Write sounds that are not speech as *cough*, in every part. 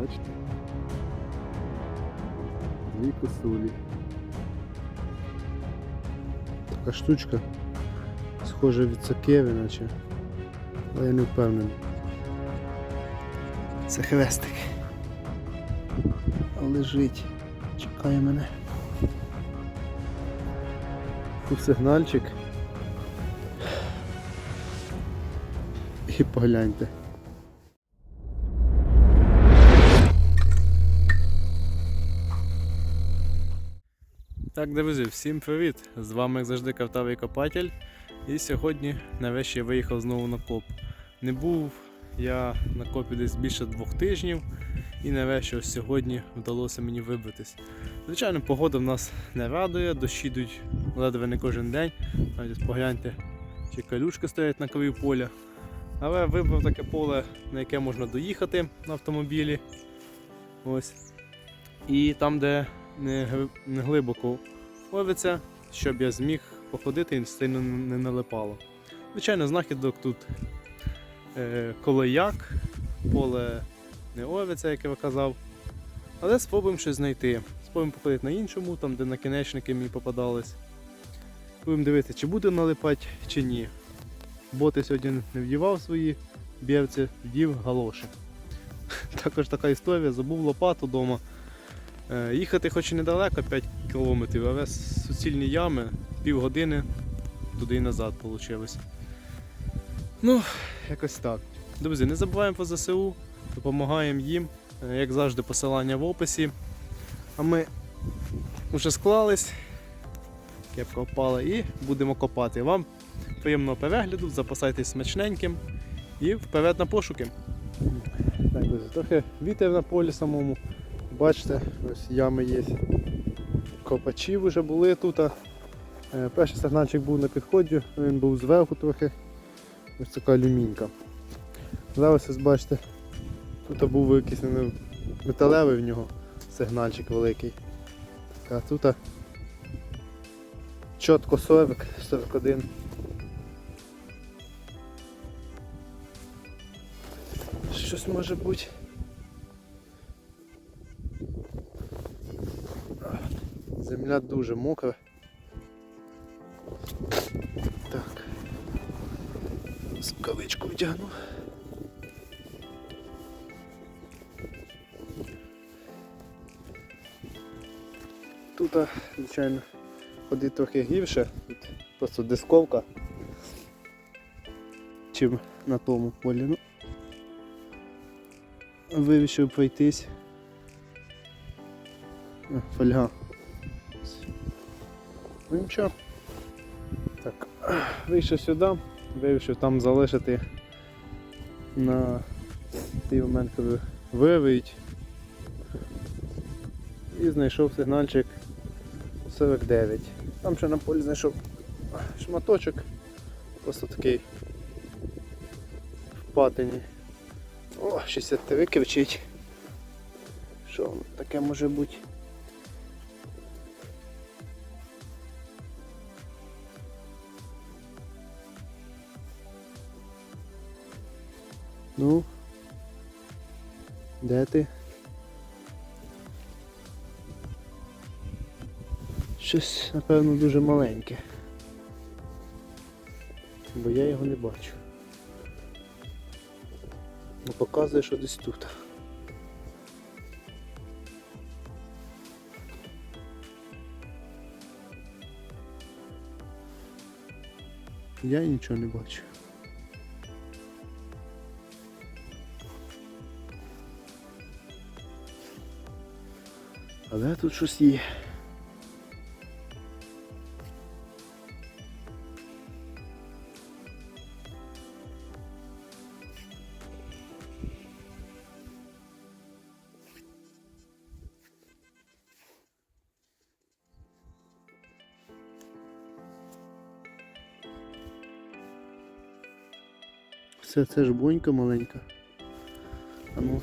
Бачите? Дві косулі. Така штучка. Схожа від сакеви, наче. Але я не впевнений. Це хвестик. Лежить. Чекає мене. Тут сигнальчик. І погляньте. Так, друзі, всім привіт! З вами як завжди Картавий Копатель. І сьогодні нарешті я виїхав знову на коп. Не був я на копі десь більше двох тижнів, і нарешті ось сьогодні вдалося мені вибратись. Звичайно, погода в нас не радує, дощі йдуть ледве не кожен день. Навіть погляньте, чи калюшки стоять на краю поля. Але вибрав таке поле, на яке можна доїхати на автомобілі. Ось. І там, де не, глибоко ловиться, щоб я зміг походити і сильно не налипало. Звичайно, знахідок тут е, колеяк, поле не ловиться, як я казав. Але спробуємо щось знайти. Спробуємо походити на іншому, там де накінечники мені попадались. Будемо дивитися, чи буде налипати, чи ні. Боти сьогодні не вдівав свої бєвці, вдів галоші. *laughs* Також така історія, забув лопату вдома. Е, Їхати хоч і недалеко 5 кілометрів, але суцільні ями півгодини туди і назад вийшло. Ну, якось так. Друзі, не забуваємо про ЗСУ, допомагаємо їм. Е, Як завжди, посилання в описі. А ми вже склались, кепка впала і будемо копати. Вам приємного перегляду, запасайтесь смачненьким і вперед на пошуки. Так, друзі, трохи вітер на полі самому. Бачите, ось ями є. Копачі вже були тут. Е, Перший сигнальчик був на підході, він був зверху трохи. Ось така алюмінька. Зараз ось бачите, тут був якийсь ну, металевий в нього сигнальчик великий. А тут чітко 40, 41. Щось може бути. Земля дуже мокра. Так. Скаличку вдягну. Тут, звичайно, ходить трохи гірше, тут просто дисковка, чим на тому полі. Ну, вирішив пройтись. Фольга. Ну. Так, вийшов сюди, вирішив там залишити на той момент, коли виявить. І знайшов сигнальчик 49. Там ще на полі знайшов шматочок, просто такий в патині. О, 63 кричить. Що таке може бути? Ну, де ти? Щось, напевно, дуже маленьке. Бо я його не бачу. Ну, показує, що десь тут. Я нічого не бачу. Але тут щось є. Все це ж бонька маленька. А ну.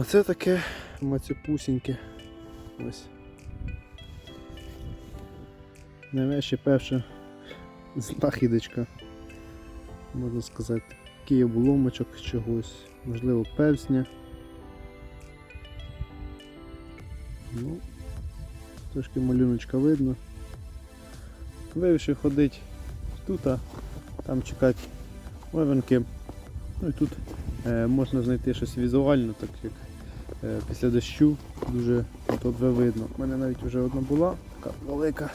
Оце таке мацюпусіньке. Ось. Найвище перша знахідочка. Можна сказати, такий обломочок чогось, можливо, персня. Ну, трошки малюночка видно. Вирішив ходить тут, а там чекати овенки. Ну і тут е, можна знайти щось візуально, так як після дощу дуже добре видно. У мене навіть вже одна була, така велика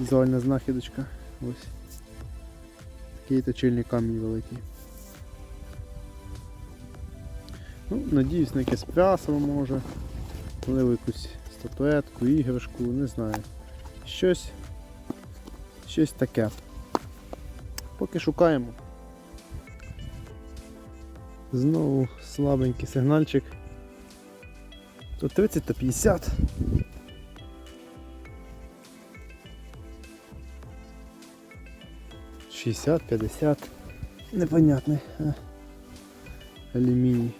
візуальна знахідочка. Ось. Такий точильний камінь великий. Ну, надіюсь на якесь прясово може. Можливо якусь статуетку, іграшку, не знаю. Щось. Щось таке. Поки шукаємо. Знову слабенький сигнальчик. То 30 та 50. Шістдесят, 50. Непонятний. Алюміній.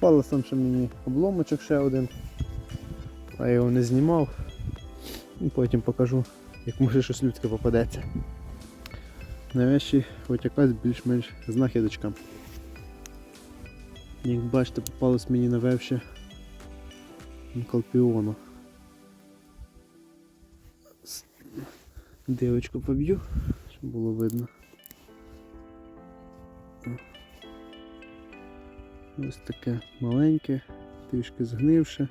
Палець там ще мені обломочок ще один. А я його не знімав. І потім покажу, як може щось людське попадеться. Нарешті хоч якась більш-менш знахідочка. Як бачите, попалось мені на вевще колпіону. Дивочку поб'ю, щоб було видно. Ось таке маленьке, трішки згнивше.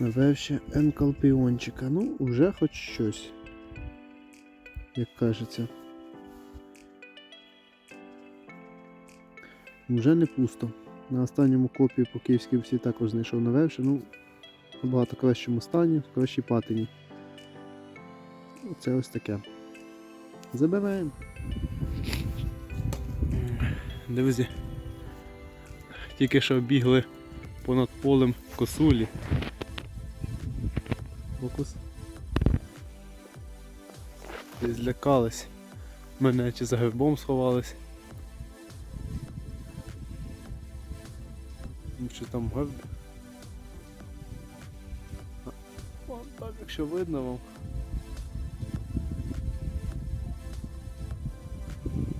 Навевще енкалпіончика. Ну, вже хоч щось як кажеться. Вже не пусто. На останньому копі по київській всі також знайшов новевше, ну, набагато кращому стані, в кращій патині. Оце ось таке. Забираємо. Друзі, тільки що бігли понад полем косулі. Фокус. Злякались. Мене чи за грибом сховались. Чи там? А, Вон так, якщо видно вам.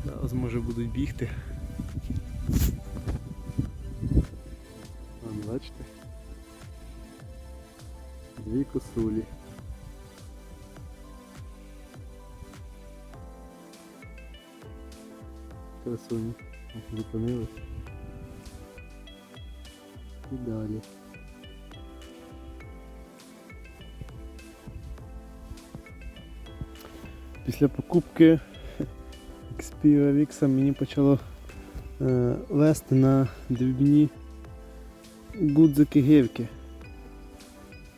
Зараз може будуть бігти. Вон, бачите? Дві косулі. Красуні. Зупинились. І далі. Після покупки Xperia Vix мені почало е, вести на дрібні гудзики гірки.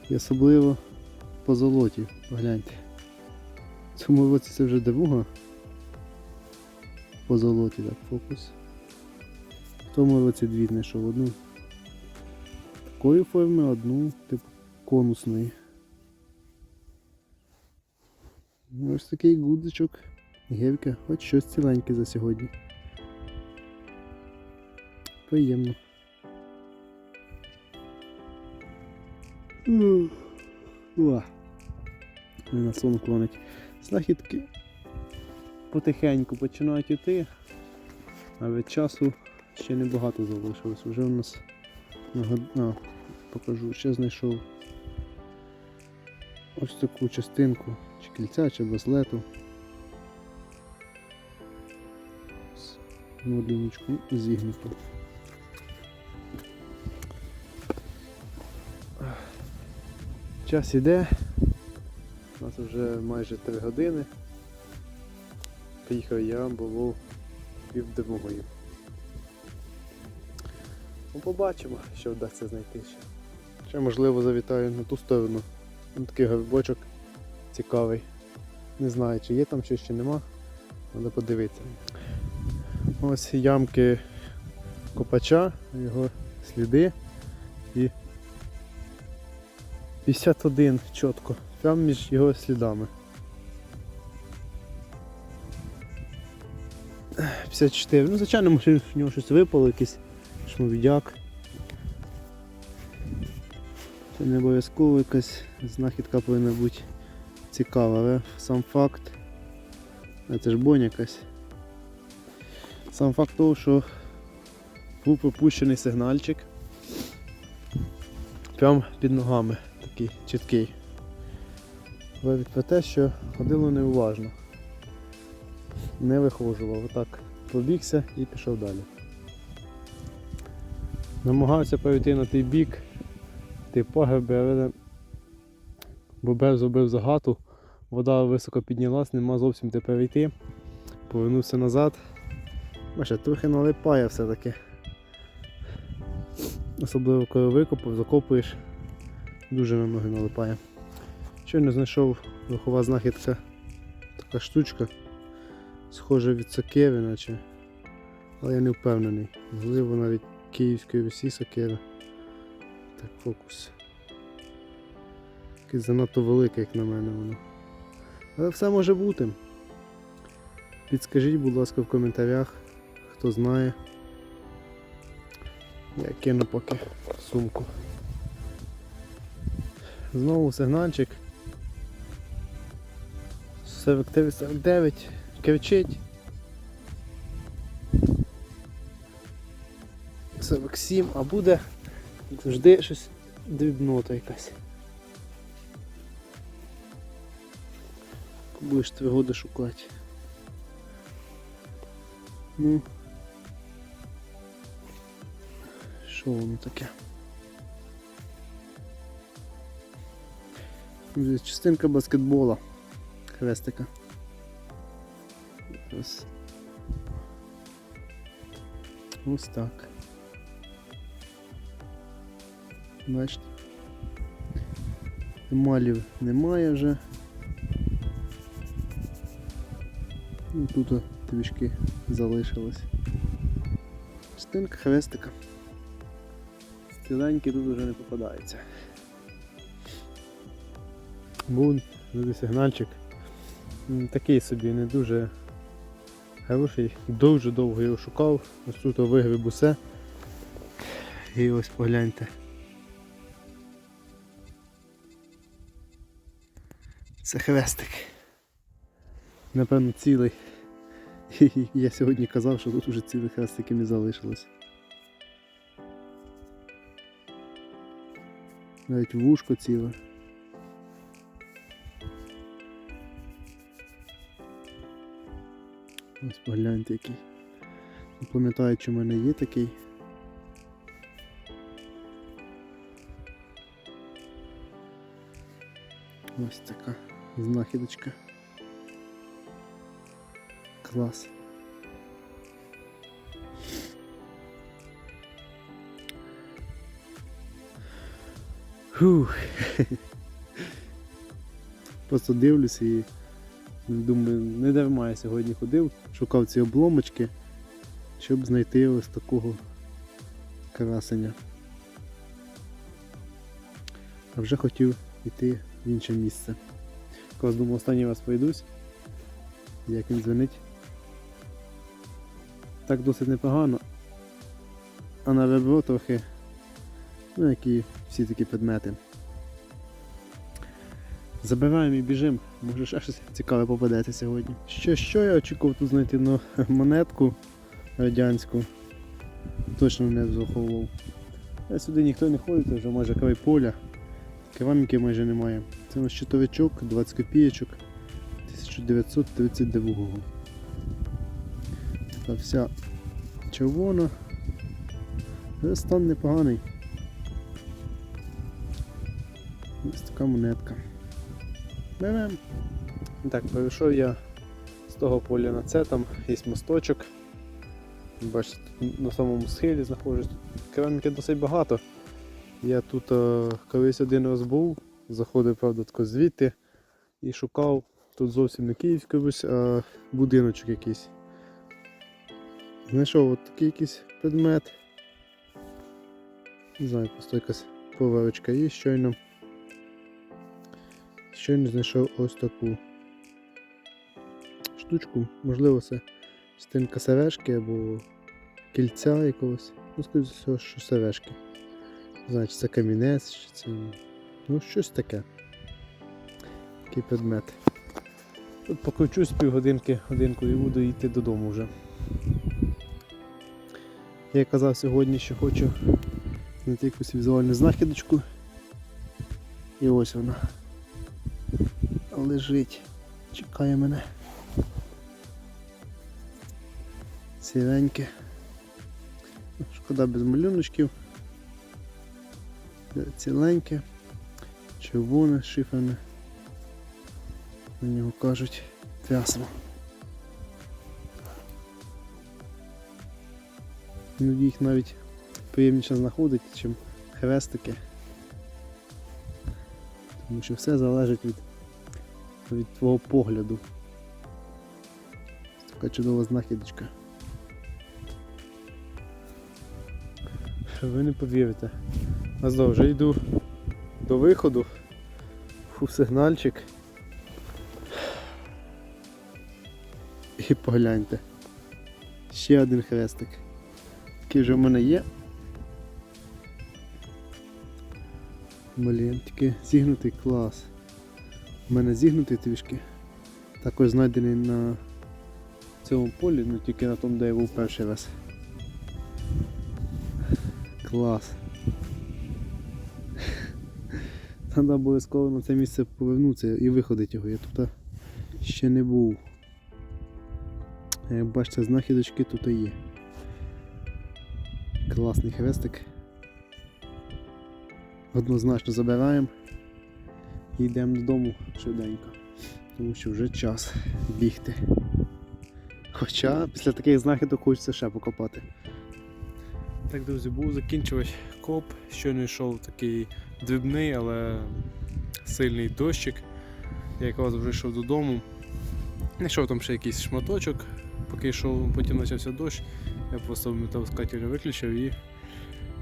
І особливо по золоті, погляньте. В цьому році це вже друга по золоті, так, фокус. В тому році дві знайшов одну такої форми, одну типу конусної. Ось такий гудзичок, гевка, хоч щось ціленьке за сьогодні. Приємно. Ух. Уа. Мене на сон клонить. Знахідки потихеньку починають йти, а від часу ще небагато залишилось. Вже у нас. А, покажу, ще знайшов ось таку частинку, чи кільця, чи браслету. З Модліночку зігнуту. Час іде. У нас вже майже 3 години. Приїхав я, було пів другої. Побачимо, що вдасться знайти ще. Ще можливо завітаю на ту сторону. Там такий горбочок цікавий. Не знаю, чи є там щось, чи нема. Треба подивитися. Ось ямки копача, його сліди і 51 чітко, прямо між його слідами. 54. Ну, звичайно, може в нього щось випало, якийсь шмовідяк. Це не обов'язково якась знахідка повинна бути цікава, але сам факт. Це ж бонь якась. Сам факт того, що був пропущений сигнальчик. Прямо під ногами такий чіткий. Говорить про те, що ходило неуважно. Не вихожував, отак пробігся і пішов далі. Намагався перейти на той бік, ти пагорби, але бобер зробив загату, вода високо піднялась, нема зовсім де перейти. Повернувся назад. Бачите, трохи налипає все-таки. Особливо коли викопав, закопуєш, дуже на ноги налипає. Щойно знайшов верхова знахідка, така штучка, схожа від сокири, наче. Але я не впевнений. Можливо навіть київської Русі сокира. Так, фокус. Якесь занадто велике, як на мене воно. Але все може бути. Підскажіть, будь ласка, в коментарях, хто знає. Я кину поки сумку. Знову сигнальчик. 49-49 кричить. 47, а буде завжди щось дрібнота якась. Будеш три годи шукати. Ну. Що воно таке? Частинка баскетбола. Хрестика. Ось. Ось так. Бачите. Емалів немає вже. Ну, тут трішки залишилось. Частинка хрестика. Ціленький тут вже не попадається. Бун, буде сигнальчик. Такий собі не дуже хороший. Дуже довго його шукав. Ось тут вигріб усе. І ось погляньте. Це хрестик. Напевно, цілий. *laughs* Я сьогодні казав, що тут уже цілих хрестиків не залишилось. Навіть вушко ціле. Ось погляньте який. Не пам'ятаю, чи в мене є такий. Ось така знахідочка. Клас. Фух. *laughs* Просто дивлюся і думаю, не дарма я сьогодні ходив, шукав ці обломочки, щоб знайти ось такого красення. А вже хотів йти в інше місце. Якраз думав, останній раз пройдусь, як він дзвонить. Так досить непогано. А на ребро трохи, ну як і всі такі предмети. Забираємо і біжимо, може ще щось цікаве попадеться сьогодні. Що, що я очікував тут знайти ну, *laughs* монетку радянську. Точно не заховував. А сюди ніхто не ходить, вже майже край поля. Кераміки майже немає. Це у нас щитовичок, 20 копійочок 1932 Така вся червона. Але стан непоганий. Ось така монетка. Берем. Так, перейшов я з того поля на це, там є мосточок. Бачите, на самому схилі знаходжусь. Кераміки досить багато. Я тут е, колись один раз був, заходив, правда, тако звідти і шукав. Тут зовсім не Київська Русь, а будиночок якийсь. Знайшов от такий якийсь предмет. Не знаю, просто якась поверочка є щойно. Щойно знайшов ось таку штучку. Можливо, це частинка сережки або кільця якогось. Ну, скоріше всього, що сережки. Не це камінець, чи це Ну, щось таке. Такий предмет. Тут покручусь півгодинки, годинку і буду йти додому вже. Я казав сьогодні, що хочу знайти якусь візуальну знахідочку. І ось вона. Лежить. Чекає мене. Сіреньке. Шкода без малюночків. Ціленьке. Червоне, шиферне. На нього кажуть трясло. Іноді їх навіть приємніше знаходити, чим хрестики. Тому що все залежить від, від твого погляду. Така чудова знахідочка. Ви не повірите. А знову вже йду до виходу. Фу, сигнальчик. І погляньте. Ще один хрестик. Який вже в мене є. Блін, тільки зігнутий клас. У мене зігнутий трішки. Також знайдений на цьому полі, ну тільки на тому, де я був перший раз. Клас. Треба обов'язково на це місце повернутися і виходити його. Я тут ще не був. Як бачите, знахідочки тут є. Класний хрестик. Однозначно забираємо і йдемо додому швиденько. Тому що вже час бігти. Хоча після таких знахідок хочеться ще покопати. Так, друзі, був закінчувати коп. Щойно йшов такий дрібний, але сильний дощик. Я якраз вже йшов додому. Знайшов там ще якийсь шматочок, поки йшов, потім почався дощ. Я просто металоскатель виключив і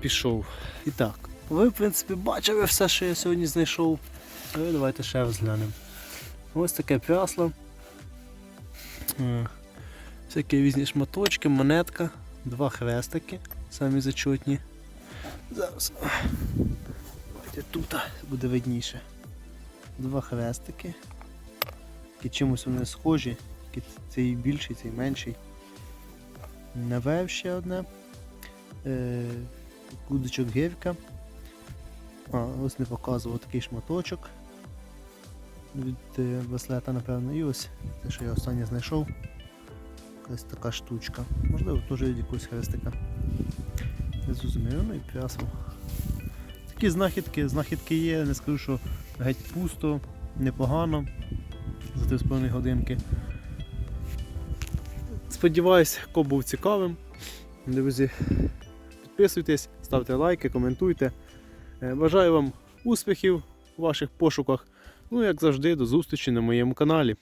пішов. І так, ви, в принципі, бачили все, що я сьогодні знайшов. Але давайте ще розглянемо. Ось таке прясло. Е, Всякі різні шматочки, монетка, два хрестики, самі зачетні. Зараз. Давайте тут буде видніше. Два хрестики. Які чимось вони схожі. Цей більший, цей менший. Навев ще одне. Е, Кудочок гирка. А, ось не показував такий шматочок. Від е, браслета, напевно, і ось те, що я останнє знайшов. Якась така штучка. Можливо, теж від якогось хрестика. Зрозуміло, ну і прясно. Такі знахідки, знахідки є, не скажу, що геть пусто, непогано за 3,5 годинки. Сподіваюсь, коп був цікавим. Друзі, підписуйтесь, ставте лайки, коментуйте. Е, Бажаю вам успіхів у ваших пошуках. Ну, як завжди, до зустрічі на моєму каналі.